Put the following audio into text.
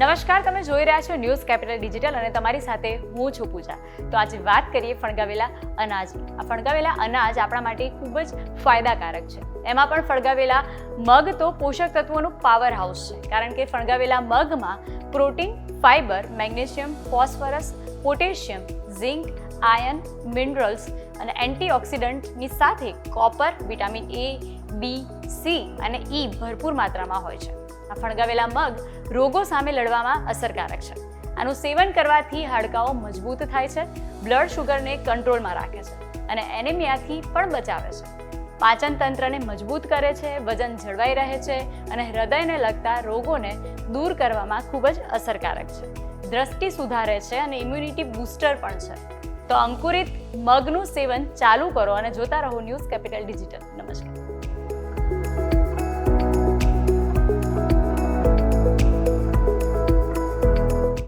નમસ્કાર, તમે જોઈ રહ્યા છો ન્યૂઝ કેપિટલ ડિજિટલ અને તમારી સાથે હું છું પૂજા. તો આજે વાત કરીએ ફણગાવેલા અનાજની. આ ફણગાવેલા અનાજ આપણા માટે ખૂબ જ ફાયદાકારક છે. એમાં પણ ફણગાવેલા મગ તો પોષક તત્વોનું પાવર હાઉસ છે. કારણ કે ફણગાવેલા મગમાં protein fibre magnesium phosphorus potassium zinc iron minerals અને એન્ટીઓક્સિડન્ટની સાથે copper vitamin A B C અને ઈ ભરપૂર માત્રામાં હોય છે. આ ફણગાવેલા મગ રોગો સામે લડવામાં અસરકારક છે. આનું સેવન કરવાથી હાડકાઓ મજબૂત થાય છે બ્લડ શુગરને કંટ્રોલમાં રાખે છે અને એનેમિયાથી પણ બચાવે છે. પાચન તંત્રને મજબૂત કરે છે, વજન જળવાઈ રહે છે અને હૃદયને લગતા રોગોને દૂર કરવામાં ખૂબ જ અસરકારક છે. દ્રષ્ટિ સુધારે છે અને ઇમ્યુનિટી બૂસ્ટર પણ છે. તો અંકુરિત મગનું સેવન ચાલુ કરો અને જોતા રહો ન્યૂઝ કેપિટલ ડિજિટલ. નમસ્કાર.